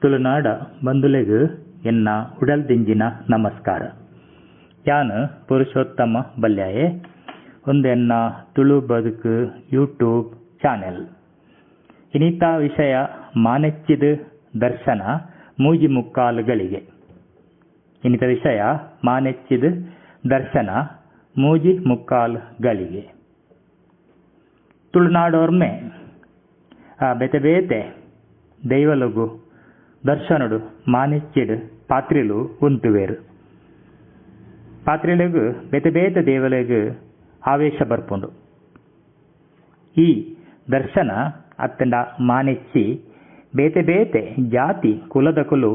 ತುಳುನಾಡ ಬಂಧುಲೆಗ ಎನ್ನ ಉಡಲ್ ದಿಂಜಿನ ನಮಸ್ಕಾರ. ಯಾನ್ ಪುರುಷೋತ್ತಮ ಬಲ್ಯಾಯೆ? ಉಂದೆನ್ನ ತುಳು ಬದುಕು ಯೂಟ್ಯೂಬ್ ಚಾನೆಲ್. ಇನಿತ ವಿಷಯ ಮಾನೆಚ್ಚಿದ ದರ್ಶನ ಮೂಜಿ ಮುಕ್ಕಾಲುಗಳಿಗೆ. ಇನಿತ ವಿಷಯ ಮಾನೆಚ್ಚಿದ ದರ್ಶನ ಮೂಜಿ ಮುಕ್ಕಾಲುಗಳಿಗೆ. ತುಳುನಾಡೋರ್ಮೆ ಬೇತೆ ಬೇತೆ ದೈವಲಗು ದರ್ಶನುಡು ಮಾನೆಚ್ಚಿಡ್ ಪಾತ್ರಿಲು ಉಂತುವೆರ್ ಪಾತ್ರಿಲೆಗ್ ಬೇತೆ ದೇವಲೆಗ್ ಆವೇಶ ಬರ್ಪುಂಡು. ಈ ದರ್ಶನ ಅತ್ತಂಡ ಮಾನೆಚ್ಚಿ ಬೇತೆ ಬೇತೆ ಜಾತಿ ಕುಲದಕುಲು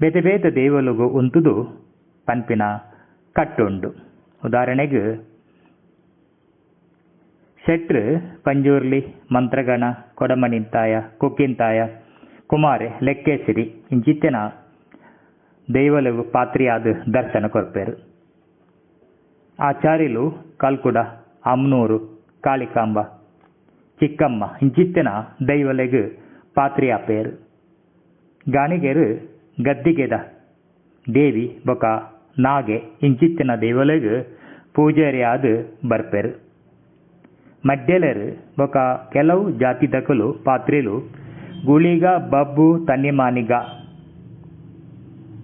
ಬೇತೆ ಬೇತೆ ದೇವಲುಗು ಉಂತುದು ಪನ್ಪಿನ ಕಟ್ಟುಂಡು. ಉದಾಹರಣೆಗ್ ಶೆಟ್ರ್, ಪಂಜೂರ್ಲಿ, ಮಂತ್ರಗಣ, ಕೊಡಮನಿಂತಾಯ, ಕುಕ್ಕಿಂತಾಯ, ಕುಮಾರೆ, ಲೆಕ್ಕೇಸಿರಿ, ಇಂಚಿತ್ತಿನ ದೈವಲೆಗು ಪಾತ್ರಿಯಾದ ದರ್ಶನ ಕೊರ್ಪೆರ್. ಆಚಾರ್ಯಲು ಕಲ್ಕುಡ, ಅಮ್ನೂರು, ಕಾಳಿಕಾಂಬ, ಚಿಕ್ಕಮ್ಮ, ಇಂಚಿತ್ತಿನ ದೈವಲೆಗ್ ಪಾತ್ರಿಯಾಪೇರ್ ಗಾಣಿಗೆರು, ಗದ್ದಿಗೆದ, ದೇವಿ, ಬೊಕ, ನಾಗೆ, ಇಂಚಿತ್ತಿನ ದೇವಲೆಗ್ ಪೂಜಾರಿಯಾದ ಬರ್ಪೆರ್. ಮಡ್ಡೆಲೆರ್ ಬೊಕ ಕೆಲವು ಜಾತಿದಕುಲು ಪಾತ್ರಿಲು, ಗುಳಿಗ, ಬಬ್ಬು ತನ್ನಿಮಾನಿಗ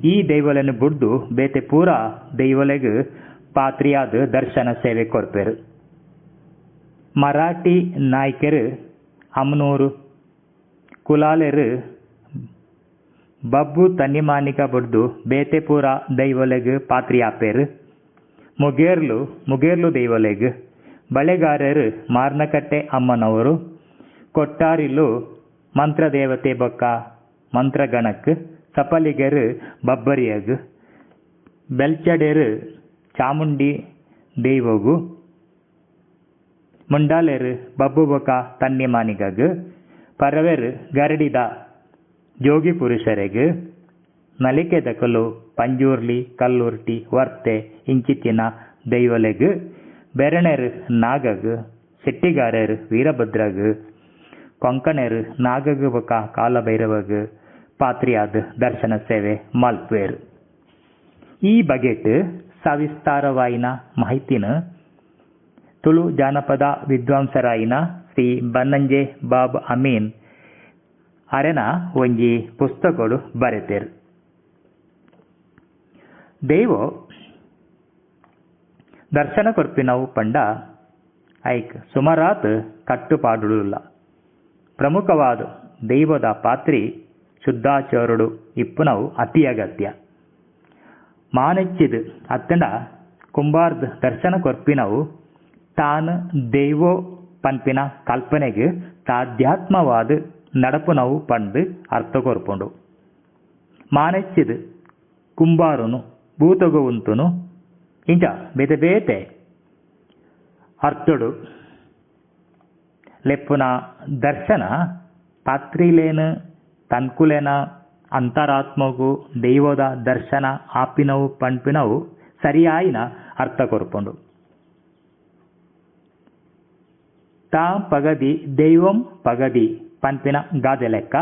ಈ ದೈವಲೆನ್ ಬುಡ್ದು ಬೇತೆ ಪೂರ ದೈವಲೆಗ್ ಪಾತ್ರಿಯಾದ್ ದರ್ಶನ ಸೇವೆ ಕೊರ್ಪೆರ್. ಮರಾಠಿ ನಾಯ್ಕೆರ್ ಅಮ್ನೂರು ಕುಲಾಲೆರ್, ಬಬ್ಬು ತನ್ನಿಮಾನಿಕ ಬುಡ್ದು ಬೇತೆ ಪೂರ ದೈವಲೆಗ್ ಪಾತ್ರಿಯಾಪೇರು. ಮುಗೇರ್ಲು ಮುಗೇರ್ಲು ದೈವಲೆಗ್. ಬಳೆಗಾರರ್ ಮಾರ್ನಕಟ್ಟೆ ಅಮ್ಮನವರು, ಕೊಟ್ಟಾರಿಲು ಮಂತ್ರದೇವತೆ ಬೊಕ್ಕ, ಮಂತ್ರಗಣಕ್, ಸಪಲಿಗರು ಬಬ್ಬರಿಯಗು, ಬೆಲ್ಚಡೆರು ಚಾಮುಂಡಿ ದೇವಗು, ಮುಂಡಾಲೆರು ಬಬ್ಬು ಬೊಕ ತನ್ನಿಮಾನಿಗಗ್, ಪರವೆರು ಗರಡಿದ ಜೋಗಿ ಪುರುಷರೆಗ್ ನಲಿಕೆದಕಲು ಪಂಜೂರ್ಲಿ, ಕಲ್ಲುರ್ಟಿ, ವರ್ತೆ, ಇಂಚಿತ್ತಿನ ದೈವಲೆಗ್ ನಾಗಗ್ ಶೆಟ್ಟಿಗಾರರ್ ವೀರಭದ್ರಗ್, ಕೊಂಕಣೆರ್ ನಾಗಗ್ ಬೊಕ ಕಾಲಭೈರವಗ್ ಪಾತ್ರಿಯಾದ್ ದರ್ಶನ ಸೇವೆ ಮಲ್ಪೇರ್ ಈ ಬಗೆಟ್ ಸವಿಸ್ತಾರವಾಯಿನ ಮಾಹಿತಿನ ತುಳು ಜಾನಪದ ವಿದ್ವಾಂಸರಾಯಿನ ಶ್ರೀ ಬನ್ನಂಜೆ ಬಾಬ್ ಅಮೀನ್ ಅರೆನ ಒಂಜಿ ಪುಸ್ತಕಗಳು ಬರೆತೆರ್. ದೇವೋ ದರ್ಶನ ಕೊರ್ಪಿನವು ಪಂಡ ಐಕ್. ಸುಮರಾತ್ ಕಟ್ಟುಪಾಡುಲ್ಲ ಪ್ರಮುಖವಾದ ದೈವದ ಪಾತ್ರಿ ಶುದ್ಧಾಚಾರುಡು ಇಪ್ಪುನವು ಅತಿ ಅಗತ್ಯ. ಮಾನೆಚ್ಚಿದ್ ಅತ್ತಂಡ ಕುಂಬಾರ್ದ್ ದರ್ಶನ ಕೊರ್ಪಿನವು ತಾನು ದೈವೋ ಪನ್ಪಿನ ಕಲ್ಪನೆಗೆ ತಾಧ್ಯಾತ್ಮವಾದ ನಡಪುನವು ಪಂಡ್ ಅರ್ಥ ಕೊರ್ಪುಂಡು. ಮಾನೆಚ್ಚಿದ್ ಕುಂಬಾರನು ಭೂತಗು ಉಂತುನು ಬೇತೆ ಬೇತೆ. ಅರ್ಥಡು ಲೆಪ್ಪುನ ದರ್ಶನ, ಪಾತ್ರಿಲೇನು ತನ್ಕುಲೇನ ಅಂತರಾತ್ಮಗು, ದೈವದ ದರ್ಶನ, ಆಪಿನವು, ಪಂಪಿನವು, ಸರಿಯಾಯಿನ ಅರ್ಥ ಕೊರ್ಪುಂಡು. ತಾ ಪಗದಿ, ದೈವಂ ಪಗದಿ, ಪಂಪಿನ ಗಾದೆ ಲೆಕ್ಕ.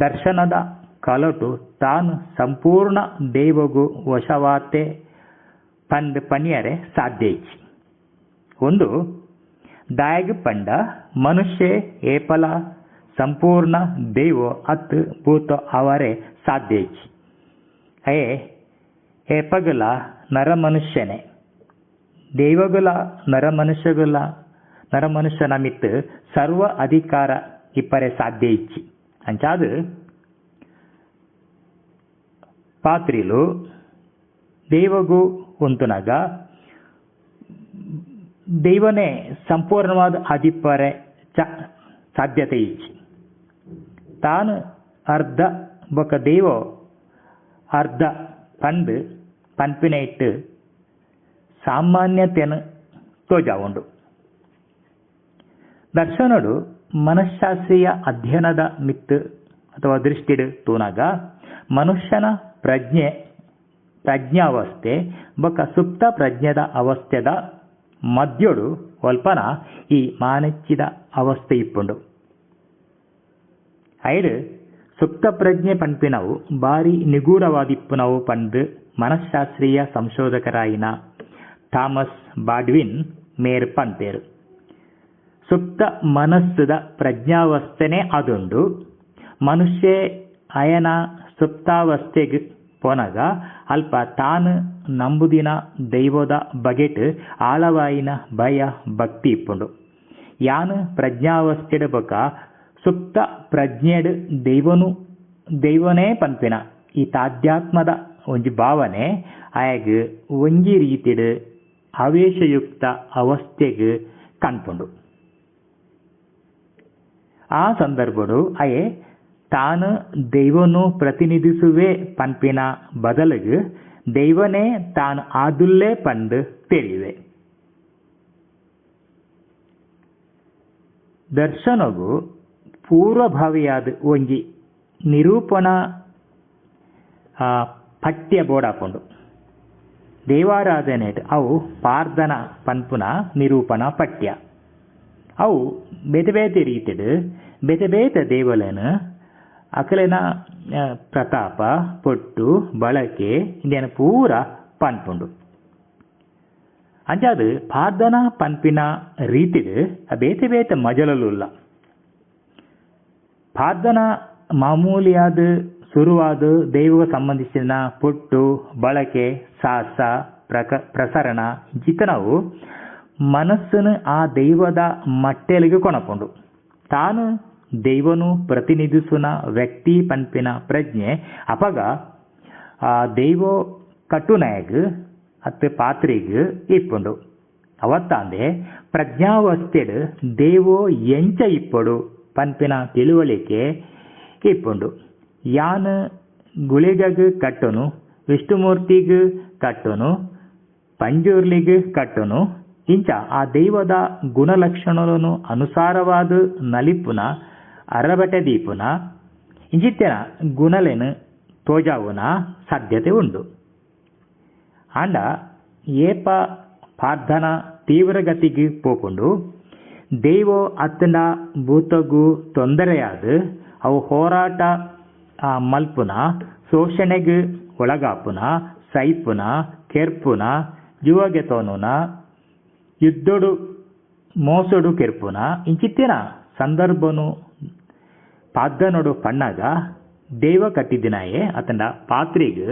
ದರ್ಶನದ ಕಲಟು ತಾನು ಸಂಪೂರ್ಣ ದೈವಗು ವಶವಾತೆ ಪಂದ್ ಪನಿಯರೆ ಸಾಧ್ಯ ಇಚ್ಚಿ ಒಂದು, ದಾಯಗ್ ಪಂಡ ಮನುಷ್ಯ ಏಪಲ ಸಂಪೂರ್ಣ ದೇವ ಅತ್ ಭೂತ ಅವರೇ ಸಾಧ್ಯ ಇಚ್ಚಿ ಏ ಏಪಗಲ ನರಮನುಷ್ಯನೇ ದೇವಗುಲ ನರಮನುಷ್ಯಗುಲ ನರಮನುಷ್ಯನ ಮಿತ್ ಸರ್ವ ಅಧಿಕಾರ ಇಪ್ಪರೆ ಸಾಧ್ಯ ಇಚ್ಚಿ ಅಂಚಾದ, ಪಾತ್ರಿಲು ದೇವಗು ಉಂತುನಗ ದೈವನೇ ಸಂಪೂರ್ಣವಾದ ಅಧಿಪರೆ ಚ ಸಾಧ್ಯತೆ ಇಚ್ಚಿ ತಾನು ಅರ್ಧ ಬೊಕ ದೇವ, ಅರ್ಧ ಪಂದು, ಪನ್ಪಿನ ಇಟ್ಟು ಸಾಮಾನ್ಯತೆಯನ್ನು ತೋಜಾವುಂಡು. ದರ್ಶನಡು ಮನಃಶಾಸ್ತ್ರೀಯ ಅಧ್ಯಯನದ ಮಿತ್ತು ಅಥವಾ ದೃಷ್ಟಿಡು ತೂನಾಗ ಮನುಷ್ಯನ ಪ್ರಜ್ಞೆ ಪ್ರಜ್ಞಾವಸ್ಥೆ, ಬೊಕ ಸುಪ್ತ ಪ್ರಜ್ಞದ ಅವಸ್ಥೆದ ಮಧ್ಯೊಡು ಒಲ್ಪನ ಈ ಮಾನಚ್ಚಿದ ಅವಸ್ಥೆ ಇಪ್ಪುಂಡು. ಐಡ್ ಸುಪ್ತ ಪ್ರಜ್ಞೆ ಪನ್ಪಿನವು ಬಾರಿ ನಿಗೂಢವಾದಿಪ್ಪುನವು ಪಂದು ಮನಃಶಾಸ್ತ್ರೀಯ ಸಂಶೋಧಕರಾಯಿನ ಥಾಮಸ್ ಬಾಡ್ವಿನ್ ಮೇರ್ ಪನ್ಪೇರು. ಸುಪ್ತ ಮನಸ್ಸುದ ಪ್ರಜ್ಞಾವಸ್ಥೆನೇ ಅದುಂಡು ಮನುಷ್ಯ ಅಯನ ಸುಪ್ತಾವಸ್ಥೆಗ್ ಪೋನಗ ಅಲ್ಪ ತಾನು ನಂಬುದಿನ ದೈವದ ಬಗೆಟ್ ಆಳವಾಯಿನ ಭಯ ಭಕ್ತಿ ಇಪ್ಪುಂಡು. ಯಾನು ಪ್ರಜ್ಞಾವಸ್ಥೆಡ್ ಬೊಕ ಸುಪ್ತ ಪ್ರಜ್ಞೆಡ್ ದೈವನು ದೈವನೇ ಪನ್ಪಿನ. ಈ ತಾಧ್ಯಾತ್ಮದ ಒಂಜಿ ಭಾವನೆ ಆಯಗ್ ಒಂಜಿ ರೀತಿಡ್ ಅವೇಶಯುಕ್ತ ಅವಸ್ಥೆಗ್ ಕಣ್ಪುಂಡು. ಆ ಸಂದರ್ಭಡು ಅಯೆ ತಾನು ದೈವನು ಪ್ರತಿನಿಧಿಸುವೆ ಪನ್ಪಿನ ಬದಲಿಗೆ ದೈವನೇ ತಾನು ಆದುಲ್ಲೇ ಪಂದು ತಿಳಿಯುವೆ ದರ್ಶನವು ಪೂರ್ವಭಾವಿಯಾದ ಒಂಜಿ ನಿರೂಪಣಾ ಪಠ್ಯ ಬೋಡಾಪುಂಡು ದೇವಾರಾಧನೆ ಅವು ಪಾರ್ದನ ಪನ್ಪುನ ನಿರೂಪಣ ಪಠ್ಯ. ಅವು ಬೇತೆ ಬೇತೆ ರೀತಿಯ ಬೇತೆ ಬೇತೆ ದೇವಲನು ಅಕಲೆನ ಪ್ರತಾಪ, ಪೊಟ್ಟು, ಬಳಕೆ ಇಂದೇನ ಪೂರ ಪನ್ಪುಂಡು. ಅಂಜಾದು ಪಾರ್ದನ ಪನ್ಪಿನ ರೀತಿಡ್ ಬೇತೆ ಬೇತೆ ಮಜಲಲುಲ್ಲ ಪಾರ್ದನ ಮಾಮೂಲಿಯಾದ ಶುರುವಾದ ದೈವಗ ಸಂಬಂಧಿಸಿದ ಪೊಟ್ಟು, ಬಳಕೆ, ಸಾಹಸ, ಪ್ರಕ, ಪ್ರಸರಣ, ಜಿತನವು ಮನಸ್ಸನ್ನು ಆ ದೈವದ ಮಟ್ಟೆಲಿಗೆ ಕೊನಪುಂಡು ತಾನು ದೈವನು ಪ್ರತಿನಿಧಿಸುನ ವ್ಯಕ್ತಿ ಪನ್ಪಿನ ಪ್ರಜ್ಞೆ. ಅಪಗ ದೈವ ಕಟ್ಟುನಾಯಗ್ ಅತ್ ಪಾತ್ರಿಗ್ ಇಪ್ಪುಂಡು. ಅವತ್ತಾಂದೆ, ಪ್ರಜ್ಞಾವಸ್ಥೆಡ್ ದೇವೋ ಎಂಚ ಇಪ್ಪಡು, ಪನ್ಪಿನ ತಿಳುವಳಿಕೆ ಇಪ್ಪುಂಡು. ಯಾನ್ ಗುಳಿಗಗ್ ಕಟ್ಟುನು, ವಿಷ್ಣುಮೂರ್ತಿಗ್ ಕಟ್ಟನು, ಪಂಜುರ್ಲಿಗ ಕಟ್ಟನು, ಇಂಚ ಆ ದೈವದ ಗುಣಲಕ್ಷಣಗಳನ್ನು ಅನುಸಾರವಾದ ನಲಿಪುನ ಅರಬಟೆ ದೀಪುನ ಇಂಚಿತ್ತಿನ ಗುಣಲೆನು ತೋಜಾವುನ ಸಾಧ್ಯತೆ ಉಂಡು ಆಂಡ ಏಪ ಪ್ರಾರ್ಥನ ತೀವ್ರಗತಿಗೆ ಪೋಪುಂಡು, ದೈವೋ ಅತ್ತಂಡ ಭೂತಗೂ ತೊಂದರೆಯಾದ, ಅವು ಹೋರಾಟ ಮಲ್ಪುನ, ಶೋಷಣೆಗೆ ಒಳಗಾಪುನ, ಸೈಪುನ, ಕೆರ್ಪುನ, ಜುವಗೆ ತೋನುನ ಯುದ್ಧಡು ಮೋಸಡು ಕೆರ್ಪುನ ಇಂಚಿತ್ತಿನ ಸಂದರ್ಭನು ಪಾದ್ದನೊಡು ಪಣ್ಣಾಗ ದೇವ ಕಟ್ಟಿದ್ದಿನಾಯೇ ಅತಂಡ ಪಾತ್ರಿಗ್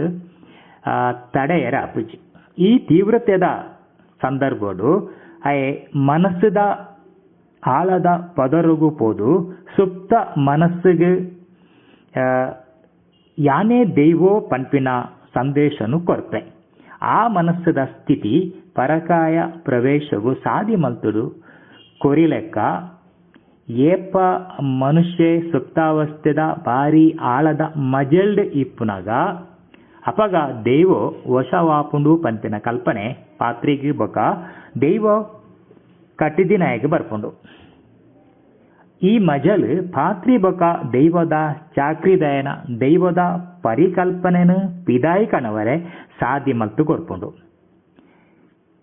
ತಡೆಯರ ಅಪ್ಪುಜಿ ಈ ತೀವ್ರತೆದ ಸಂದರ್ಭಡು ಐ ಮನಸ್ಸದ ಆಳದ ಪದರುಗು ಪೋದು ಸುಪ್ತ ಮನಸ್ಸಿಗೆ ಯಾನೇ ದೈವೋ ಪಂಪಿನ ಸಂದೇಶನು ಕೊರ್ಪೆ. ಆ ಮನಸ್ಸದ ಸ್ಥಿತಿ ಪರಕಾಯ ಪ್ರವೇಶವು ಸಾದಿ ಮಲ್ತುಡು ಕೊರಿಲೆಕ್ಕ ಏಪ ಮನುಷ್ಯ ಸುಪ್ತಾವಸ್ಥೆದ ಬಾರಿ ಆಳದ ಮಜಲ್ಡ್ ಇಪ್ಪುನಗ ಅಪಗ ದೇವ ವಶವಾಪುಂಡು ಪಂಪಿನ ಕಲ್ಪನೆ ಪಾತ್ರಿಗಿ ಬೊಕ ದೈವ ಕಟ್ಟಿದಿನಾಯಗ ಬರ್ಪುಂಡು. ಈ ಮಜಲ್ ಪಾತ್ರಿ ಬೊಕ ದೈವದ ಚಾಕ್ರಿದಯನ ದೈವದ ಪರಿಕಲ್ಪನೆನು ಪಿದಾಯಿ ಕಣವರೆ ಸಾದಿ ಮಲ್ತು ಕೊರ್ಪುಂಡು.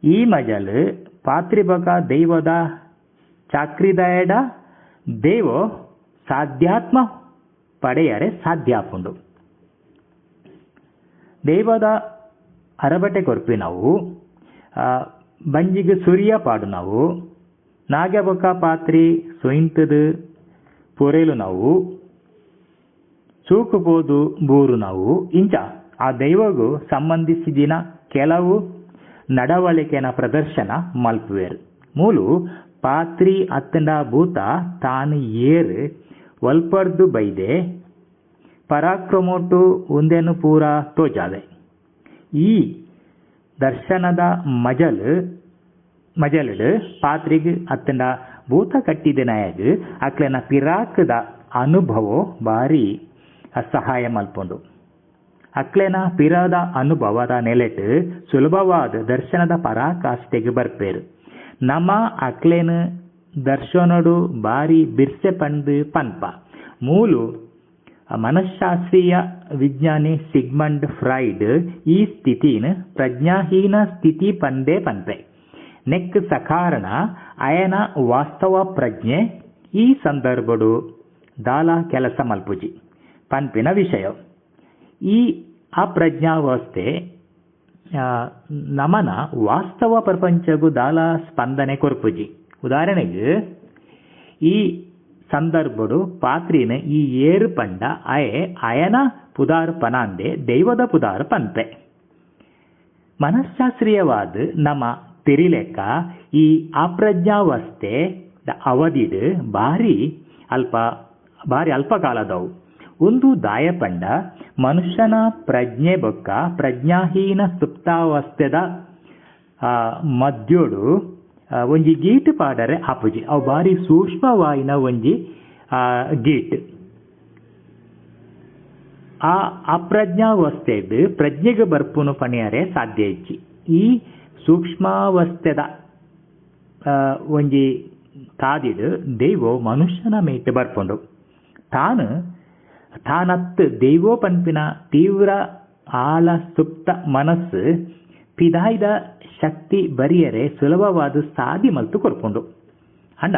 ಈ ಮಜಲ್ ಪಾತ್ರಿ ಬೊಕ ದೈವದ ಚಾಕ್ರಿದಯಡ ದೇವೋ ಸಾಧ್ಯಾತ್ಮ ಪಡೆಯರೆ ಸಾಧ್ಯಾಪುಂಡು. ದೇವದ ಅರಬಟೆ ಕೊರ್ಪಿನವು ಬಂಜಿಗೆ ಸುರಿಯ ಪಾಡು ನಾವು ನಾಗಬೊಕ್ಕ ಪಾತ್ರಿ ಸೊಯಿಂತದು ಪೊರೆಲು ನಾವು ಚೂಕುಬೋದು ಬೂರು ನಾವು, ಇಂಚ ಆ ದೈವಗೂ ಸಂಬಂಧಿಸಿದಿನ ಕೆಲವು ನಡವಳಿಕೆನ ಪ್ರದರ್ಶನ ಮಲ್ಪುವೆರು. ಮೂಲು ಪಾತ್ರಿ ಅತ್ತಂಡ ಭೂತ ತಾನು ಏರು ಒಲ್ಪರ್ದು ಬೈದೆ ಪರಾಕ್ರಮೋಟು ಒಂದೇನು ಪೂರ ತೋಜಾದೆ. ಈ ದರ್ಶನದ ಮಜಲ್, ಮಜಲ್ಡ್ ಪಾತ್ರಿಗ್ ಅತ್ತಂಡ ಭೂತ ಕಟ್ಟಿದ ನಾಯಗ್, ಅಕ್ಲೆನ ಪಿರಾಕದ ಅನುಭವ ಬಾರಿ ಸಹಾಯ ಮಲ್ಪುಂಡು ಅಕ್ಲೆನ ಪಿರದ ಅನುಭವದ ನೆಲೆಟ್ ಸುಲಭವಾದ ದರ್ಶನದ ಪರಾಕಾಷ್ಠೆಗೆ ಬರ್ಪೇರು. ನಮ ಅಕ್ಲೆನ್ ದರ್ಶನಡು ಬಾರಿ ಬಿರ್ಸೆ ಪಂದ್ ಪನ್ಪ. ಮೂಲು ಮನಃಶಾಸ್ತ್ರೀಯ ವಿಜ್ಞಾನಿ ಸಿಗ್ಮಂಡ್ ಫ್ರೈಡ್ ಈ ಸ್ಥಿತಿನ ಪ್ರಜ್ಞಾಹೀನ ಸ್ಥಿತಿ ಪಂದೇ ಪನ್ಪೆ ನೆಕ್ ಸಕಾರಣ ಅಯನ ವಾಸ್ತವ ಪ್ರಜ್ಞೆ ಈ ಸಂದರ್ಭಡು ದಾಲ ಕೆಲಸ ಮಲ್ಪುಜಿ. ಪನ್ಪಿನ ವಿಷಯ. ಈ ಅಪ್ರಜ್ಞಾವಸ್ಥೆ ನಮನ ವಾಸ್ತವ ಪ್ರಪಂಚಗೂ ದಾಲ ಸ್ಪಂದನೆ ಕೊರ್ಪುಜಿ. ಉದಾಹರಣೆಗೆ, ಈ ಸಂದರ್ಭಡು ಪಾತ್ರಿನ ಈ ಏರು ಪಂಡ ಅಯೆ, ಅಯನ ಪುದಾರ್ ಪನಾಂದೆ ದೈವದ ಪುದಾರ್ ಪಂತೆ ಮನಃಶಾಸ್ತ್ರೀಯವಾದ ನಮ್ಮ ತಿರಿಲೆಕ್ಕ ಈ ಅಪ್ರಜ್ಞಾವಸ್ಥೆ ಅವಧಿಡ್ ಭಾರಿ ಅಲ್ಪ ಭಾರಿ ಅಲ್ಪ ಕಾಲದವು ಒಂದು ದಾಯಪಂಡ ಮನುಷ್ಯನ ಪ್ರಜ್ಞೆ ಬೊಕ್ಕ ಪ್ರಜ್ಞಾಹೀನ ಸುಪ್ತಾವಸ್ಥೆದ ಆ, ಒಂಜಿ ಗೀಟ್ ಪಾಡರೆ ಆಪುಜಿ ಅವು ಭಾರಿ ಸೂಕ್ಷ್ಮವಾಯಿನ ಒಂಜಿ ಗೀಟ್. ಆ ಅಪ್ರಜ್ಞಾವಸ್ಥೆದು ಪ್ರಜ್ಞೆಗೆ ಬರ್ಪುನು ಪಣಿಯರೆ ಸಾಧ್ಯ ಇಜ್ಜಿ ಈ ಸೂಕ್ಷ್ಮಾವಸ್ಥೆದ ಒಂಜಿ ಕಾದಿಡು ದೈವೋ ಮನುಷ್ಯನ ಮೇಟ್ ಬರ್ಪುಂಡು. ತಾನು ದೈವೋ ಪನ್ಪಿನ ತೀವ್ರ ಆಳ ಸುಪ್ತ ಮನಸ್ಸು ಪಿದಾಯ್ದ ಶಕ್ತಿ ಬರಿಯರೆ ಸುಲಭವಾದ ಸಾಧಿ ಮಲ್ತು ಕೊರ್ಕೊಂಡು ಅಂಡ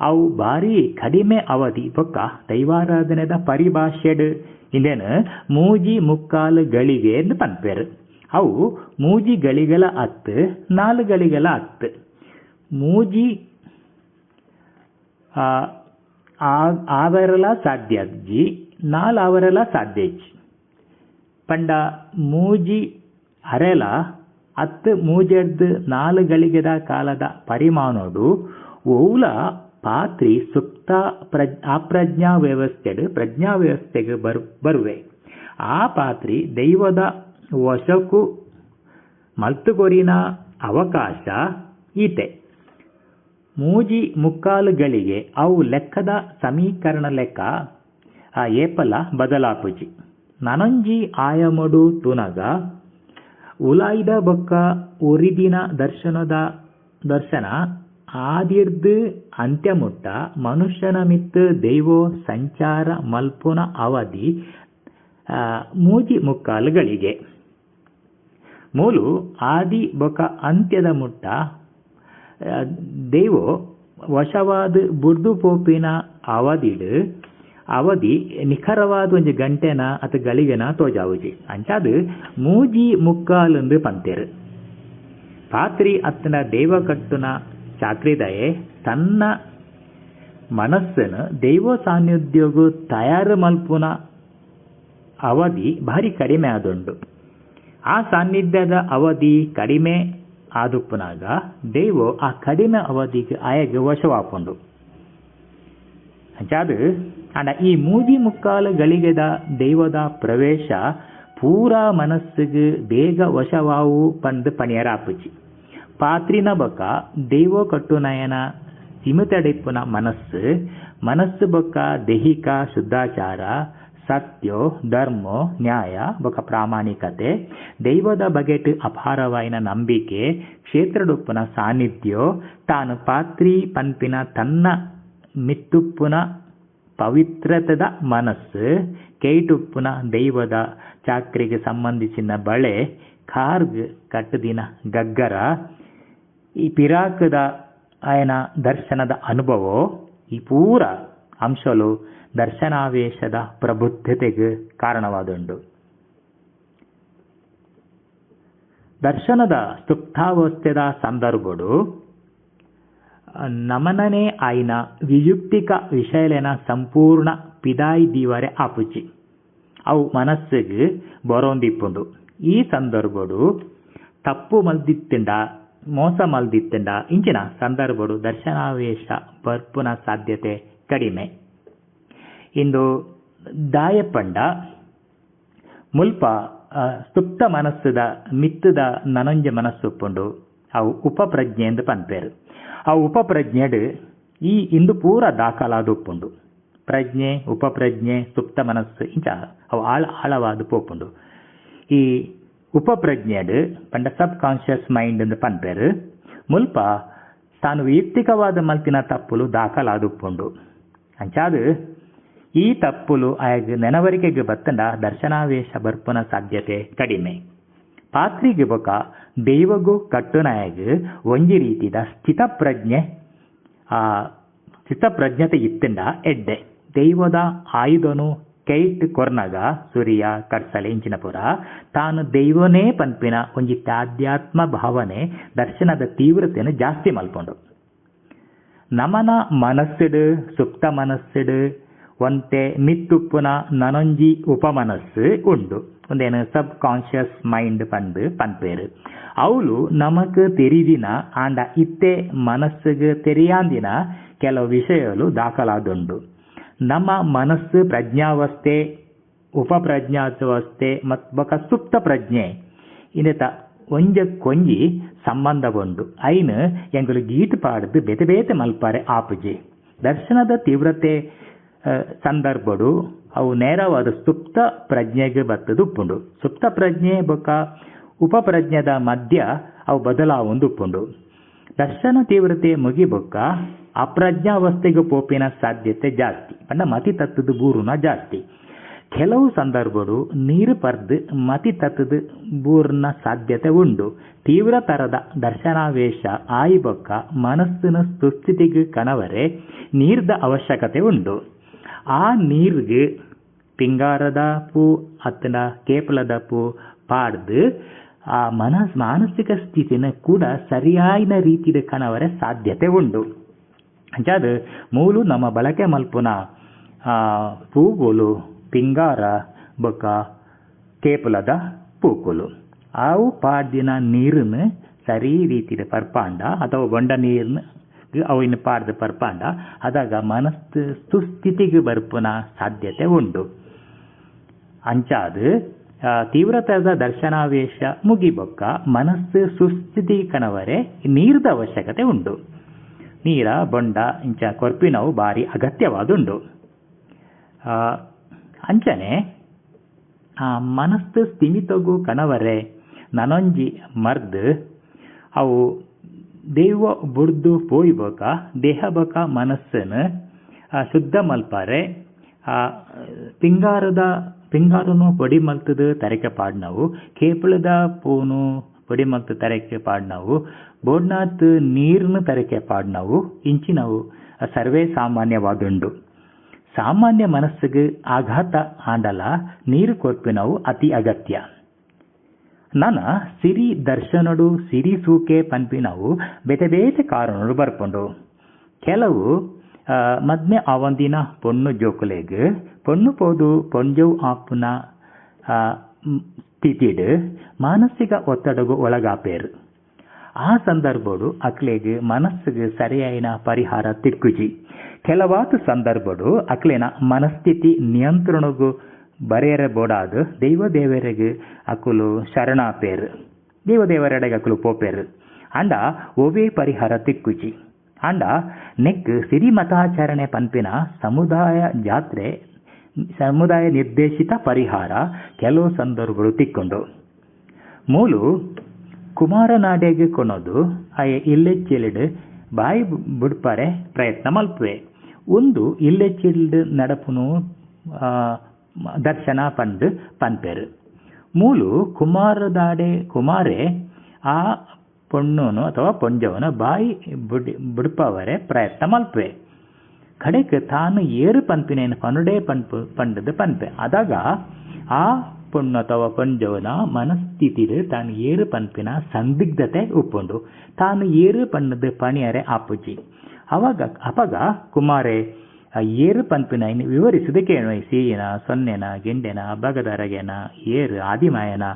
ಅವು ಭಾರಿ ಕಡಿಮೆ ಅವಧಿ ಬೊಕ್ಕ ದೈವಾರಾಧನೆದ ಪರಿಭಾಷೆಡ್ ಇಂದೇನು ಮೂಜಿ ಮುಕ್ಕಾಲು ಗಳಿಗೆ ಎಂದು ಪನ್ಪೇರು ಅವು ಮೂಜಿ ಗಳಿಗಳ ಹತ್ತು ನಾಲ್ಕು ಗಳಿಗಳ ಹತ್ತು ಮೂಜಿ ಆ- ಆವರಲ ಸಾಧ್ಯ ಅಜ್ಜಿ ನಾಲ್ ಅವರೆಲ್ಲ ಸಾಧ್ಯ ಇಜ್ಜಿ ಪಂಡ ಮೂಜಿ ಅರೆಲ ಹತ್ತು ಮೂಜೆಡ್ದು ನಾಲ್ ಗಳಿಗೆದ ಕಾಲದ ಪರಿಮಾಣೋಡು ಓಲ ಪಾತ್ರಿ ಸುಪ್ತ ಪ್ರಜ್ ಅಪ್ರಜ್ಞಾ ವ್ಯವಸ್ಥೆಡು, ಪ್ರಜ್ಞಾ ವ್ಯವಸ್ಥೆಗೆ ಬರ್, ಬರುವೆ. ಆ ಪಾತ್ರಿ ದೈವದ ವಶಕು ಮಲ್ತುಗೊರಿನ ಅವಕಾಶ ಈತೆ. ಮೂಜಿ ಮುಕ್ಕಾಲುಗಳಿಗೆ ಅವು ಲೆಕ್ಕದ ಸಮೀಕರಣ ಲೆಕ್ಕ ಆ ಏಪಲ ಬದಲಾಪುಜಿ ನನಂಜಿ ಆಯಮಡು ತುನಗ, ಉಲಾಯ್ದ ಬೊಕ್ಕ ಉರಿದಿನ ದರ್ಶನದ ದರ್ಶನ, ಆದಿರ್ದು ಅಂತ್ಯಮುಟ್ಟ ಮನುಷ್ಯನ ಮಿತ್ತು ದೈವೋ ಸಂಚಾರ ಮಲ್ಪುನ ಅವಧಿ ಮೂಜಿ ಮುಕ್ಕಾಲುಗಳಿಗೆ. ಮೂಲು ಆದಿ ಬೊಕ ಅಂತ್ಯದ ಮುಟ್ಟ ದೈವೋ ದೇವೋ ವಶವಾದ ಬುರ್ದು ಪೋಪಿನ ಅವಧಿಡ್ ಅವಧಿ ನಿಖರವಾದ ಒಂದು ಗಂಟೆನ ಅಥವಾ ಗಳಿಗೆನ ತೋಜಾವುಜಿ. ಅಂಚಾದ ಮೂಜಿ ಮುಕ್ಕಾಲಂದು ಪಂತೇರು. ಪಾತ್ರಿ ಅತ್ತನ ದೇವ ಕಟ್ಟುನ ಚಾಕ್ರಿದಯೆ ತನ್ನ ಮನಸ್ಸನ್ನು ದೈವ ಸಾನ್ನಿಧ್ಯ ತಯಾರು ಮಲ್ಪುನ ಅವಧಿ ಭಾರಿ ಕಡಿಮೆ ಆದುಂಡು. ಆ ಸಾನ್ನಿಧ್ಯದ ಅವಧಿ ಕಡಿಮೆ ಆದುಪ್ಪುನಾಗ ದೈವ ಆ ಕಡಿಮೆ ಅವಧಿಗೆ ಆಯಗೆ ವಶವಾಪುಂಡು. ಅಂಚಾದು ಅಂಡ ಈ ಮೂಜಿ ಮುಕ್ಕಾಲು ಗಳಿಗೆದ ದೈವದ ಪ್ರವೇಶ ಪೂರ ಮನಸ್ಸಿಗೆ ಬೇಗ ವಶವಾವು ಪಂದು ಪಣಿಯರ ಪಾತ್ರಿನ ಬೊಕ ದೈವ ಕಟ್ಟುನಯನ ಸಿಮಿತಡಿಪ್ಪುನ ಮನಸ್ಸು ಮನಸ್ಸು ಬೊಕ್ಕ ದೈಹಿಕ ಶುದ್ಧಾಚಾರ, ಸತ್ಯೋ, ಧರ್ಮೋ, ನ್ಯಾಯ ಬೊಕ ಪ್ರಾಮಾಣಿಕತೆ, ದೈವದ ಬಗೆಟ್ ಅಪಾರವಾಯಿನ ನಂಬಿಕೆ, ಕ್ಷೇತ್ರಡುಪ್ಪುನ ಸಾನ್ನಿಧ್ಯ, ತಾನು ಪಾತ್ರಿ ಪನ್ಪಿನ ತನ್ನ ಮಿತ್ತುಪ್ಪುನ ಪವಿತ್ರತದ ಮನಸ್ಸು ಕೇಟುಪ್ಪುನ ದೈವದ ಚಾಕ್ರಿಗೆ ಸಂಬಂಧಿಸಿನ ಬಳೆ, ಖಾರ್ಗ್ ಕಟ್ಟದಿನ ಗಗ್ಗರ, ಈ ಪಿರಾಕದ ಆಯನ ದರ್ಶನದ ಅನುಭವ, ಈ ಪೂರ ಅಂಶಲು ದರ್ಶನಾವೇಶದ ಪ್ರಬುದ್ಧತೆಗೆ ಕಾರಣವಾದುಂಡು ದರ್ಶನದ ಸುಪ್ತಾವಸ್ಥೆದ ಸಂದರ್ಭಗಳು ನಮನನೇ ಆಯ್ನ ವಿಯುಕ್ತಿಕ ವಿಷಯಲೆನ ಸಂಪೂರ್ಣ ಪಿದಾಯಿ ದೀವರೆ ಆಪುಜಿ ಅವು ಮನಸ್ಸಿಗೆ ಬರೋಂದಿಪ್ಪುಂಡು. ಈ ಸಂದರ್ಭಡು ತಪ್ಪು ಮಲ್ದಿತ್ತಿಂಡ, ಮೋಸ ಮಲ್ದಿತ್ತಿಂಡ ಇಂಚಿನ ಸಂದರ್ಭಡು ದರ್ಶನಾವೇಶ ಬರ್ಪುನ ಸಾಧ್ಯತೆ ಕಡಿಮೆ. ಇಂದು ದಾಯಪಂಡ ಮುಲ್ಪ ಸುಪ್ತ ಮನಸ್ಸದ, ಮಿತ್ತದ ನನಂಜ ಮನಸ್ಸುಪ್ಪುಂಡು. ಅವು ಉಪಪ್ರಜ್ಞೆ ಎಂದು ಪನ್ಪೇರು. ಆ ಉಪಪ್ರಜ್ಞೆಡ್ ಈ ಇಂದು ಪೂರ ದಾಖಲಾದುಪ್ಪುಂಡು ಪ್ರಜ್ಞೆ, ಉಪಪ್ರಜ್ಞೆ ಸುಪ್ತ ಮನಸ್ಸು, ಇಂಚ ಅವು ಆಳ, ಆಳವಾದ ಪೋಪುಂಡು ಈ ಉಪಪ್ರಜ್ಞೆಡ್ ಪಂಡ ಸಬ್ ಕಾನ್ಷಿಯಸ್ ಮೈಂಡ್ ಎಂದು ಪನ್ಪೇರು ಮುಲ್ಪ ತಾನು ವೈಯಕ್ತಿಕವಾದ ಮಲ್ತಿನ ತಪ್ಪುಲು ದಾಖಲಾದುಪ್ಪುಂಡು ಅಂಚಾದ ಈ ತಪ್ಪುಲು ಆಯಗ ನೆನವರಿಕೆಗೆ ಬತ್ತಂಡ ದರ್ಶನಾವೇಶ ಬರ್ಪುನ ಸಾಧ್ಯತೆ ಕಡಿಮೆ. ಪಾತ್ರಿಗೆ ಬೊಕ ದೈವಗೂ ಕಟ್ಟುನಾಯಗ ಒಂಜಿ ರೀತಿದ ಸ್ಥಿತಪ್ರಜ್ಞೆ, ಆ, ಸ್ಥಿತಪ್ರಜ್ಞತೆ ಇತ್ತಿಂಡ ಎಡ್ಡೆ. ದೈವದ ಆಯುಧನು ಕೈಟ್ ಕೊರ್ನಗ ಸೂರ್ಯ ಕಟ್ಸಲೆ ಇಂಚಿನ ಪುರ. ತಾನು ದೈವನೇ ಪನ್ಪಿನ ಒಂಜಿ ತಾಧ್ಯಾತ್ಮ ಭಾವನೆ ದರ್ಶನದ ತೀವ್ರತೆಯನ್ನು ಜಾಸ್ತಿ ಮಲ್ಪೊಂಡು. ನಮನ ಮನಸ್ಸಿಡು, ಸುಪ್ತ ಮನಸ್ಸುಡು ಒಂತೆ ಮಿತ್ತುಪ್ಪುನ ನನೊಂಜಿ ಉಪಮನಸ್ಸು ಉಂಡು. ಒಂದೇನು ಸಬ್ ಕಾನ್ಷಿಯಸ್ ಮೈಂಡ್ ಪಂದು ಪನ್ಪೇರು ಅವಳು ನಮಕ್ ತೆರಿದಿನ, ಆಂಡ ಇತ್ತೆ ಮನಸ್ಸಿಗೆ ತೆರೆಯಾಂದಿನ ಕೆಲವು ವಿಷಯಗಳು ದಾಖಲಾದುಂಡು. ನಮ್ಮ ಮನಸ್ಸು ಪ್ರಜ್ಞಾವಸ್ಥೆ, ಉಪಪ್ರಜ್ಞಾವಸ್ಥೆ ಮತ್ ಬೊಕ ಸುಪ್ತ ಪ್ರಜ್ಞೆ. ಇನ್ನಿತ ಒಂಜ ಕೊಂಜಿ ಸಂಬಂಧ ಉಂಡು ಐನು ಎಂಗಳು ಗೀಟ್ ಪಾಡ್ದು ಬೇತೆ ಬೇತೆ ಮಲ್ಪಾರೆ ಆಪುಜಿ. ದರ್ಶನದ ತೀವ್ರತೆ ಸಂದರ್ಭಡು, ಅವು ನೇರವಾದ ಸುಪ್ತ ಪ್ರಜ್ಞೆಗೆ ಬತ್ತದು ಉಪ್ಪುಂಡು ಸುಪ್ತ ಪ್ರಜ್ಞೆ ಬೊಕ ಉಪಪ್ರಜ್ಞದ ಮಧ್ಯ ಅವು ಬದಲಾವೊಂದು ಉಪ್ಪುಂಡು ದರ್ಶನ ತೀವ್ರತೆ ಮುಗಿಬೊಕ್ಕ ಅಪ್ರಜ್ಞಾವಸ್ಥೆಗೆ ಪೋಪಿನ ಸಾಧ್ಯತೆ ಜಾಸ್ತಿ. ಪಂಡ ಮತಿ ತತ್ತದ ಬೂರುನ ಜಾಸ್ತಿ. ಕೆಲವು ಸಂದರ್ಭಗಳು ನೀರು ಪರ್ದು ಮತಿ ತತ್ತದ ಬೂರ್ನ ಸಾಧ್ಯತೆ ಉಂಡು. ತೀವ್ರ ತರದ ದರ್ಶನಾವೇಶ ಆಯಿಬೊಕ್ಕ ಮನಸ್ಸಿನ ಸುಸ್ಥಿತಿಗೆ ಕಣವರೆ ನೀರ್ದ ಅವಶ್ಯಕತೆ ಉಂಡು. ಆ ನೀರಿಗೆ ಪಿಂಗಾರದ ಪೂ, ಅತ್ತನ ಕೇಪಲದ ಪೂ ಪಾಡ್ದು ಆ ಮನಸ್ ಮಾನಸಿಕ ಸ್ಥಿತಿನ ಕೂಡ ಸರಿಯಾದ ರೀತಿಯ ಕಣವರೆ ಸಾಧ್ಯತೆ ಉಂಡು ಅಂಚಾದ ಮೂಲು ನಮ್ಮ ಬಳಕೆ ಮಲ್ಪುನ ಪೂಗುಲು, ಪಿಂಗಾರ, ಬೊಕ, ಕೇಪಲದ ಪೂಕುಲು. ಅವು ಪಾಡ್ದಿನ ನೀರನ್ನು ಸರಿ ರೀತಿಯ ಪರ್ಪಾಂಡ ಅಥವಾ ಬೊಂಡ ನೀರ್ನ ಅವಿನ ಪಾಡ್ದು ಪರ್ಪಾಂಡ ಅದಾಗ ಮನಸ್ಸು ಸುಸ್ಥಿತಿಗೆ ಬರ್ಪುನ ಸಾಧ್ಯತೆ ಉಂಡು. ಅಂಚಾದ ತೀವ್ರತರದ ದರ್ಶನಾವೇಶ ಮುಗಿಬೊಕ್ಕ ಮನಸ್ಸು ಸುಸ್ಥಿತಿ ಕಣವರೆ ನೀರದ ಅವಶ್ಯಕತೆ ಉಂಡು. ನೀರ, ಬೊಂಡ, ಇಂಚ ಕೊರ್ಪಿನವು ಬಾರಿ ಅಗತ್ಯವಾದುಂಡು. ಅಂಚನೆ, ಆ ಮನಸ್ಸು ಸ್ಥಿಮಿತಗು ಕಣವರೆ, ನನೊಂಜಿ ಮರ್ದ್, ಅವು ದೈವ ಬುಡ್ದು ಪೋಯ್ ಬೊಕ ದೇಹ ಬೊಕ ಮನಸ್ಸನ್ನು ಶುದ್ಧ ಮಲ್ಪಾರೆ ಪಿಂಗಾರದ, ಪಿಂಗಾರನು ಪೊಡಿ ಮಲ್ತದ ತರಕೆ ಪಾಡ್ನವು, ಕೇಪಳದ ಪೂನು ಪೊಡಿ ಮಲ್ತು ತರಕೆ ಪಾಡ್ನವು ಬೋಡ್ನಾತ್ ನೀರ್ನ ತರಕೆ ಪಾಡ್ನವು, ಇಂಚಿನವು ಸರ್ವೇ ಸಾಮಾನ್ಯವಾದುಂಡು. ಸಾಮಾನ್ಯ ಮನಸ್ಸಿಗೆ ಆಘಾತ ಆಂಡಲ, ನೀರು ಕೊರ್ಪಿನವು ಅತಿ ಅಗತ್ಯ. ನನ ಸಿರಿ ದರ್ಶನಡು ಸಿರಿ ಸೂಕೆ ಪನ್ಪಿನವು ಬೇತೆ ಬೇತೆ ಕಾರಣರು ಬರ್ಕೊಂಡು ಕೆಲವು ಮದ್ಮೆ ಅವಂದಿನ ಪೊಣ್ಣು ಜೋಕುಲೆಗ್ ಪೊಣ್ಣು ಪೋದು ಪೊಂಜವು ಆಪ್ನ ಸ್ಥಿತಿಡ್ ಮಾನಸಿಕ ಒತ್ತಡಗು ಒಳಗಾಪೇರು. ಆ ಸಂದರ್ಭಡು ಅಕ್ಲೆಗ್ ಮನಸ್ಸಿಗೆ ಸರಿಯಾಯಿನ ಪರಿಹಾರ ತಿಕ್ಕುಜಿ. ಕೆಲವಾತು ಸಂದರ್ಭಡು ಅಕ್ಲೆನ ಮನಸ್ಥಿತಿ ನಿಯಂತ್ರಣಗು ದೈವ ದೇವರಿಗೆ ಅಕುಲು ಶರಣಾಪೇರು ದೈವ ದೇವರೆಡೆಗೆ ಅಕುಲು ಪೋಪೇರು ಅಂಡ ಒವೇ ಪರಿಹಾರ ತಿಕ್ಕುಚಿ. ಅಂಡ ನೆಕ್ ಸಿರಿ ಮತಾಚರಣೆ ಪನ್ಪಿನ ಸಮುದಾಯ ಜಾತ್ರೆ, ಸಮುದಾಯ ನಿರ್ದೇಶಿತ ಪರಿಹಾರ ಕೆಲವು ಸಂದರ್ಭಗಳು ತಿಕ್ಕೊಂಡು. ಮೂಲು ಕುಮಾರನಾಡೆಗೆ ಕೊನೋದು ಅಯ ಇಲ್ಲೆಚ್ಚಿಲಿಡ್ ಬಾಯಿ ಬಿಡ್ಪಾರೆ ಪ್ರಯತ್ನ ಮಲ್ಪುವೆ. ಒಂದು ಇಲ್ಲೆಚ್ಚಿಲ್ಡ್ ನಡಪುನು ದರ್ಶನ ಪಂದ್ ಪನ್ಪೇರು ಮೂಲು ಕುಮಾರದಾಡೆ, ಕುಮಾರೆ, ಆ ಪೊಣ್ಣುನು ಅಥವಾ ಪೊಂಜವನ ಬಾಯಿ ಬುಡಿ, ಬುಡ್ಪವರೆ ಪ್ರಯತ್ನ ಮಲ್ಪೆ ಕಡೆಗೆ ತಾನು ಏರು ಪನ್ಪಿನೇನು ಪನುಡೇ ಪನ್ಪು ಪಂಡದು ಪನ್ಪೆ ಅದಾಗ ಆ ಪೊಣ್ಣು ಅಥವಾ ಪೊಂಜವನ ಮನಸ್ಥಿತಿಡ್ ತಾನು ಏರು ಪನ್ಪಿನ ಸಂದಿಗ್ಧತೆ ಉಪ್ಪುಂಡು. ತಾನು ಏರು ಪಣ್ಣದ ಪಣಿಯರೆ ಆಪುಜಿ. ಅವಾಗ, ಅಪಗ ಕುಮಾರೆ ಏರು ಪಂಪಿನ ಇನ್ನು ಕೇಳುವ ಸೀನ, ಸೊನ್ನೆನ, ಗೆಂಡೆನ, ಬಗದರಗೆನ, ಏರು, ಆದಿಮಾಯನ,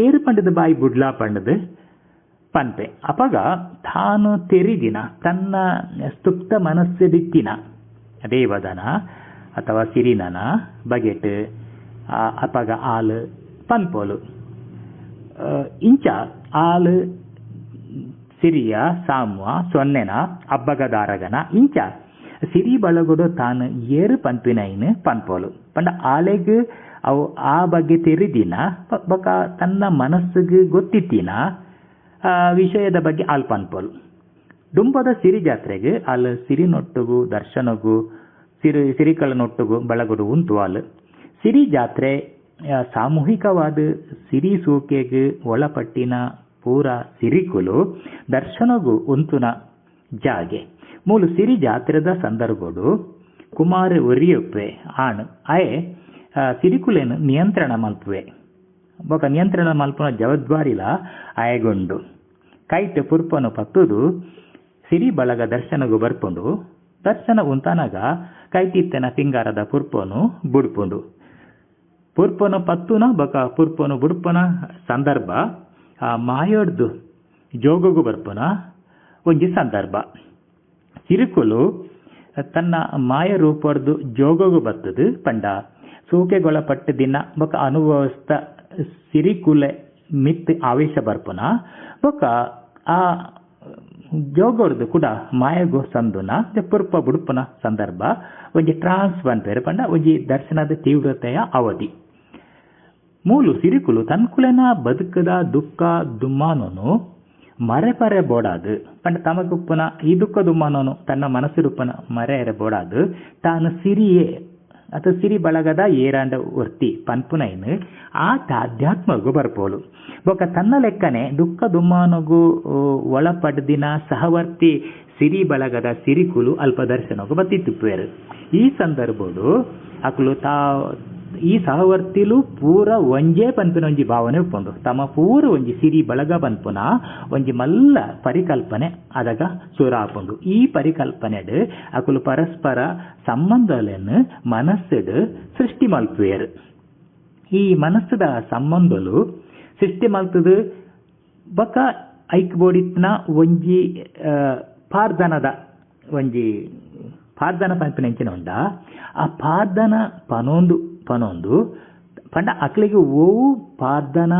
ಏರು ಪಂಡದ ಬಾಯಿ ಬುಡ್ಲಾ ಪಂಡದು ಪನ್ಪೆ ಅಪಗ ತಾನು ತೆರಿದಿನ, ತನ್ನ ಸ್ತುಪ್ತ ಮನಸ್ಸಿಡಿತ್ತಿನ ದೇವದನ ಅಥವಾ ಸಿರಿನನ ಬಗೆಟ್ ಅಪಗ ಆಲು ಪನ್ಪೋಲು ಇಂಚ ಆಲು ಸಿರಿಯ, ಸಾಮ್ವ, ಸೊನ್ನೆನ, ಅಬ್ಬಗದಾರಗನ, ಇಂಚ ಸಿರಿ ಬಳಗುಡು ತಾನು ಏರು ಪನ್ಪಿನೈನ್ ಪನ್ಪೋಲು. ಪಂಡ ಆಲೆಗ್ ಅವು ಆ ಬಗ್ಗೆ ತೆರಿದಿನ ಬಕ ತನ್ನ ಮನಸ್ಸಿಗೆ ಗೊತ್ತಿತ್ತಿನ ವಿಷಯದ ಬಗ್ಗೆ ಆಲ್ ಪನ್ಪೋಲು. ಡುಂಬದ ಸಿರಿ ಜಾತ್ರೆಗೆ ಅಲ್ಲಿ ಸಿರಿನೊಟ್ಟುಗು ದರ್ಶನಗು, ಸಿರಿ ಸಿರಿಕಲನೊಟ್ಟುಗು ಬಳಗುಡು ಉಂಟು ಅಲ್ಲಿ ಸಿರಿ ಜಾತ್ರೆ ಸಾಮೂಹಿಕವಾದ ಸಿರಿ ಸೂಕೆಗೆ ಒಳಪಟ್ಟಿನ ಪೂರ ಸಿರಿಕುಲು ದರ್ಶನಗು ಉಂತುನ ಜಾಗೆ. ಮೂಲು ಸಿರಿ ಜಾತ್ರೆದ ಸಂದರ್ಭಡು ಕುಮಾರ ಒರಿಯೊಪ್ಪೆ ಆಣ್ ಅಯೆ ಸಿರಿಕುಲೆನ್ ನಿಯಂತ್ರಣ ಮಲ್ಪುವೆ. ಬೊಕ ನಿಯಂತ್ರಣ ಮಲ್ಪುನ ಜವಾಬ್ದಾರಿಲ ಆಯಗೊಂಡು. ಕೈಟ್ ಪುರ್ಪನು ಪತ್ತುದು, ಸಿರಿ ಬಳಗ ದರ್ಶನಗು ಬರ್ಪುಂಡು. ದರ್ಶನ ಉಂತಾನಾಗ ಕೈತಿತ್ತನ ಪಿಂಗಾರದ ಪುರ್ಪನು ಬುಡ್ಪುಂಡು. ಪುರ್ಪನು ಪತ್ತುನ, ಬೊಕ ಪುರ್ಪನು ಬುಡ್ಪನ ಸಂದರ್ಭ ಮಾಯೋಡ್ದು ಜೋಗಗು ಬರ್ಪುನ ಒಂಜಿ ಸಂದರ್ಭ. ಸಿರುಕುಲು ತನ್ನ ಮಾಯ ರೂಪರ್ದು ಜೋಗಗು ಬತ್ತದು ಪಂಡ. ಸೂಕೆಗೊಳಪಟ್ಟ ದಿನ ಬೊಕ ಅನುಭವಿಸ್ತ ಸಿರಿಕುಲೆ ಮಿತ್ ಆವೇಶ ಬರ್ಪುನ. ಬೊಕ ಆ ಜೋಗೋರ್ದು ಕೂಡ ಮಾಯಗು ಸಂದುನ. ಪುರ್ಪ ಬುಡುಪುನ ಸಂದರ್ಭ. ಒಂಜಿ ಟ್ರಾನ್ಸ್ ಬಂಪೇರು ಪಂಡ. ಒಂಜಿ ದರ್ಶನದ ತೀವ್ರತೆಯ ಅವಧಿ. ಮೂಲು ಸಿರಿಕುಲು ತನ್ಕುಲೆನ ಬದುಕದ ದುಃಖ ದುಮ್ಮಾನನು. ಮರೆಪರೆ ಬೋಡಾದು. ಪಂಡ ತಮಗುಪ್ಪನ ಈ ದುಃಖ ದುಮ್ಮನೋನು ತನ್ನ ಮನಸ್ಸಿರುಪ್ಪನ ಮರೆಯರೆ ಬೋಡಾದು. ತಾನು ಸಿರಿಯೇ ಅಥ ಸಿರಿ ಬಳಗದ ಏರಾಂಡ ಒರ್ತಿ ಪನ್ಪುನೈನು. ಆತ ಆಧ್ಯಾತ್ಮಗು ಬರ್ಪೋಲು. ಬೊಕ ತನ್ನ ಲೆಕ್ಕನೆ ದುಃಖ ದುಮ್ಮಾನಗೂ ಒಳಪಡ್ದಿನ ಸಹವರ್ತಿ ಸಿರಿ ಬಳಗದ ಸಿರಿಕುಲು ಅಲ್ಪ ದರ್ಶನಗೂ ಬತ್ತಿತ್ತುಪ್ಪೇರು ಈ ಸಂದರ್ಭಡು ಅಕ್ಲು ತಾ ಈ ಸಹವರ್ತಿಲು ಪೂರ ಒಂಜೇ ಪನ್ಪಿನ ಒಂಜಿ ಭಾವನೆ ಉಪ್ಪುಂಡು ತಮ್ಮ ಪೂರ ಒಂಜಿ ಸಿರಿ ಬಳಗ ಪನ್ಪುನ ಒಂಜಿ ಮಲ್ಲ ಪರಿಕಲ್ಪನೆ ಅದಗ ಸುರಾಪುಂಡು ಈ ಪರಿಕಲ್ಪನೆಡ್ ಅಕುಲು ಪರಸ್ಪರ ಸಂಬಂಧಲೆನ್ ಮನಸ್ಸಡ್ ಸೃಷ್ಟಿ ಮಲ್ಪುವೆರ್. ಈ ಮನಸ್ಸದ ಸಂಬಂಧಲು ಸೃಷ್ಟಿ ಮಲ್ತದು ಬೊಕ ಐಕ್ ಬೋಡಿತ್ನ ಒಂಜಿ ಪಾರ್ಧನದ ಒಂಜಿ ಪಾರ್ದನ ಪನ್ಪಿನಂಚಿನ ಉಂಡ ಆ ಪಾರ್ದನ ಪನೊಂದು ಪನೊಂದು ಪಂಡ ಅಕ್ಲಿಗೆ ಓವು ಪಾರ್ದನ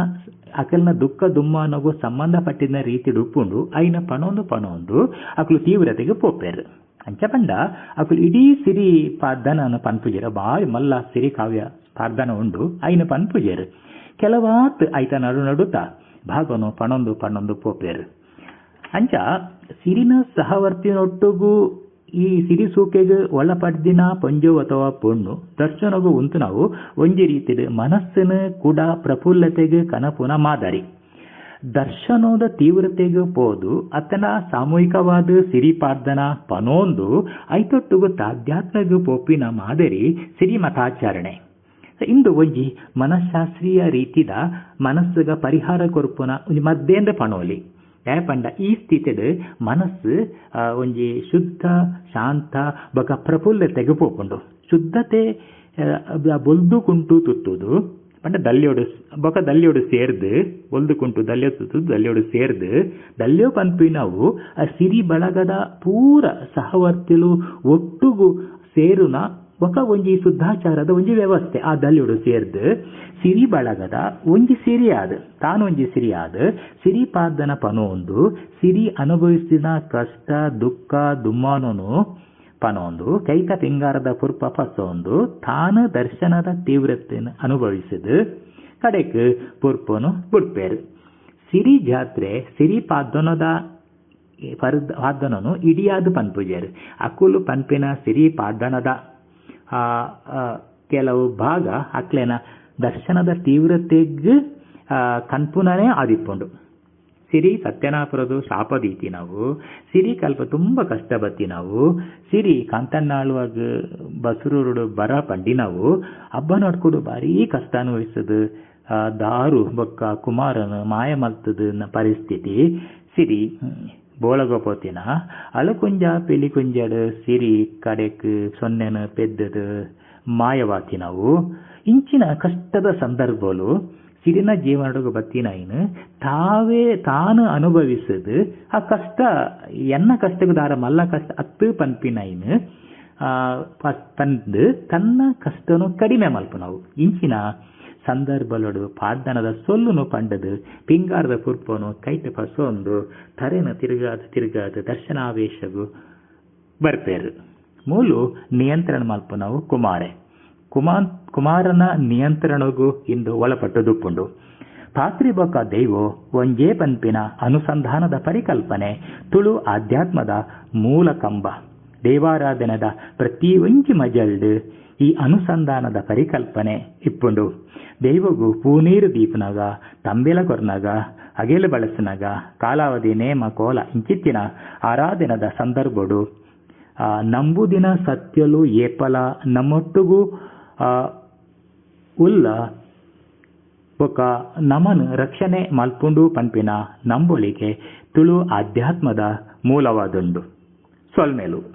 ಅಕಲ್ನ ದುಃಖ ದುಮ್ಮಾನಗೂ ಸಂಬಂಧಪಟ್ಟಿನ ರೀತಿ ಡುಪ್ಪುಂಡು ಐನ ಪನೊಂದು ಪನೊಂದು ಅಕಲು ತೀವ್ರತೆಗೆ ಪೋಪೇರು ಅಂಚ ಪಂಡ, ಅಕಲು ಇಡೀ ಸಿರಿ ಪಾರ್ದನ ಪನ್ಪುಜೆರ, ಬಾಯಿ ಮಲ್ಲ ಸಿರಿ ಕಾವ್ಯ ಪಾರ್ದನ ಉಂಡು, ಐನ ಪನ್ಪುಜೆರ್. ಕೆಲವಾತ್ ಐತ ನಡು ನಡುತ್ತ ಭಾಗನು ಪನೊಂದು ಪಣೊಂದು ಪೋಪೇರು ಅಂಚ ಸಿರಿನ ಸಹವರ್ತಿನೊಟ್ಟುಗೂ ಈ ಸಿರಿ ಸೂಕೆಗೆ ಒಳಪಡ್ದಿನ ಪೊಂಜು ಅಥವಾ ಪೊಣ್ಣು ದರ್ಶನಗು ಉಂತು ನಾವು ಒಂಜಿ ರೀತಿಡ್ ಮನಸ್ಸಿನ ಕೂಡ ಪ್ರಫುಲ್ಲತೆಗೆ ಕನಪುನ ಮಾದರಿ. ದರ್ಶನದ ತೀವ್ರತೆಗೆ ಪೋದು ಅತನ ಸಾಮೂಹಿಕವಾದ ಸಿರಿಪಾರ್ದನ ಪನೋಂದು ಐತೊಟ್ಟುಗು ತಾಧ್ಯಾತ್ಮಗೂ ಪೋಪಿನ ಮಾದರಿ ಸಿರಿಮತಾಚರಣೆ ಇಂದು ಒಂಜಿ ಮನಃಶಾಸ್ತ್ರೀಯ ರೀತಿದ ಮನಸ್ಸುಗ ಪರಿಹಾರ ಕೊರ್ಪುನ ಒಂಜಿ ಮದ್ದೇಂದ್ರ ಪಣೋಲಿ. ಯಾಯ ಪಂಡ ಈ ಸ್ಥಿತಿಡ್ ಮನಸ್ಸು ಒಂಜಿ ಶುದ್ಧ, ಶಾಂತ, ಬೊಕ ಪ್ರಫುಲ್ಲತೆಗೆ ಪೋಪುಂಡು ಶುದ್ಧತೆ ಬೊಲ್ದು ಕುಂಟು ತುತ್ತುದು ಪಂಡ ದಲ್ಯೋಡು, ಬೊಕ ದಲ್ಯೋಡು ಸೇರ್ದು ಒಲ್ದು ಕುಂಟು ದಲ್ಯೋ ತುತ್ತುದು ದಲ್ಯೋಡು ಸೇರ್ದು, ದಲ್ಯೋ ಪನ್ಪಿನವು ಆ ಸಿರಿ ಬಳಗದ ಪೂರ ಸಹವರ್ತಿಲು ಒಟ್ಟುಗು ಸೇರುನ ಒಕ ಒಂಜಿ ಶುದ್ಧಾಚಾರದ ಒಂಜಿ ವ್ಯವಸ್ಥೆ. ಆ ದಲ್ಯುಡು ಸೇರ್ದು, ಸಿರಿ ಬಳಗದ ಒಂಜಿ ಸಿರಿಯಾದ ತಾನೊಂಜಿ ಸಿರಿಯಾದ ಸಿರಿಪಾದನ ಪನೋಂದು, ಸಿರಿ ಅನುಭವಿಸಿದ ಕಷ್ಟ, ದುಃಖ, ದುಮ್ಮಾನನು ಪನೊಂದು. ಕೈತ ಪಿಂಗಾರದ ಪುರ್ಪ ಪಸೊಂದು, ತಾನು ದರ್ಶನದ ತೀವ್ರತೆಯನ್ನು ಅನುಭವಿಸಿದ. ಕಡೆಕ್ ಪುರ್ಪನು ಬುಡ್ಪೇರು. ಸಿರಿ ಜಾತ್ರೆ, ಸಿರಿ ಪಾದನದ ಪಾದನನು ಇಡಿಯಾದ ಪನ್ಪುಜೇರು. ಅಕುಲು ಪನ್ಪಿನ ಸಿರಿ ಪಾದನದ ಕೆಲವು ಭಾಗ ಅಕ್ಲೆನ ದರ್ಶನದ ತೀವ್ರತೆಗ್ ಕನ್ಪುನನೆ ಆದಿಪ್ಪುಂಡು. ಸಿರಿ ಸತ್ಯನಾಪುರದು ಶಾಪದೀತಿ ನಾವು. ಸಿರಿ ಕಲ್ಪ ತುಂಬ ಕಷ್ಟ ಬತ್ತಿ ನಾವು. ಸಿರಿ ಕಾಂತಣ್ಣಾಳುವಾಗ ಬಸರೂರುಡು ಬರ ಪಂಡಿ ನಾವು. ಹಬ್ಬ ನೋಡ್ಕೊಡು ಭಾರಿ ಕಷ್ಟ ಅನುಭವಿಸದು ಆ, ದಾರು ಬೊಕ್ಕ ಕುಮಾರನ ಮಾಯ ಮಲ್ತದ ಪರಿಸ್ಥಿತಿ. ಸಿರಿ ಬೋಳಗೋಪೋತಿನ ಅಲಕುಂಜ ಪಿಲಿಕುಂಜಡ ಸಿರಿ ಕಡೆಕ್ ಸೊನ್ನೆನ ಪೆದ್ದದು ಮಾಯವಾತಿ ನಾವು ಇಂಚಿನ ಕಷ್ಟದ ಸಂದರ್ಭಲು ಸಿರಿನ ಜೀವನಡುಗು ಬತ್ತಿನೈನು ತಾವೇ ತಾನು ಅನುಭವಿಸದು ಆ ಕಷ್ಟ ಎನ್ನ ಕಷ್ಟಕ್ಕೆ ದಾರ ಮಲ್ಲ ಕಷ್ಟ ಅತ್ತು ಪನ್ಪಿನೈನು ಆ, ಪ- ತಂದು ತನ್ನ ಕಷ್ಟನು ಕಡಿಮೆ ಮಲ್ಪನವು ಇಂಚಿನ ಸಂದರ್ಭಲೊಡು ಪಾಡ್ದನದ ಸೊಲ್ಲುನು ಪಂಡದು, ಪಿಂಗಾರದ ಪುರ್ಪನು ಕೈಟ ಪಸೊಂದು ತರೆನ ತಿರುಗಾದ ತಿರುಗಾದ ದರ್ಶನಾವೇಶಗು ಬರ್ಪೇರು ಮೂಲು ನಿಯಂತ್ರಣ ಮಲ್ಪನವು ಕುಮಾರೆ. ಕುಮಾರ್ ಕುಮಾರನ ನಿಯಂತ್ರಣಗೂ ಇಂದು ಒಳಪಟ್ಟು ದುಪ್ಪುಂಡು ಪಾತ್ರಿಬೊಕ್ಕ ದೈವೋ, ಒಂಜೇ ಪನ್ಪಿನ ಅನುಸಂಧಾನದ ಪರಿಕಲ್ಪನೆ, ತುಳು ಆಧ್ಯಾತ್ಮದ ಮೂಲ ಕಂಬ. ದೇವಾರಾಧನದ ಪ್ರತಿ ಒಂಜಿ ಮಜಲ್ಡ್ ಈ ಅನುಸಂಧಾನದ ಪರಿಕಲ್ಪನೆ ಇಪ್ಪುಂಡು. ದೈವಗು ಪೂನೀರು ದೀಪನಗ ತಂಬಿಲ ಕೊರ್ನಗ ಅಗೆಲು ಬಳಸನಗ, ಕಾಲಾವಧಿ ನೇಮ ಕೋಲ ಇಂಚಿತ್ತಿನ ಆರಾಧನದ ಸಂದರ್ಭಡು. ನಂಬುದಿನ ಸತ್ಯಲು ಏಪಲ, ನಮ್ಮೊಟ್ಟುಗೂ ಉಲ್ಲ, ಬೊಕ, ನಮನ್ ರಕ್ಷಣೆ ಮಲ್ಪುಂಡು ಪನ್ಪಿನ ನಂಬೊಳಿಗೆ ತುಳು ಆಧ್ಯಾತ್ಮದ ಮೂಲವಾದುಂಡು. ಸೊಲ್ಮೆಲು.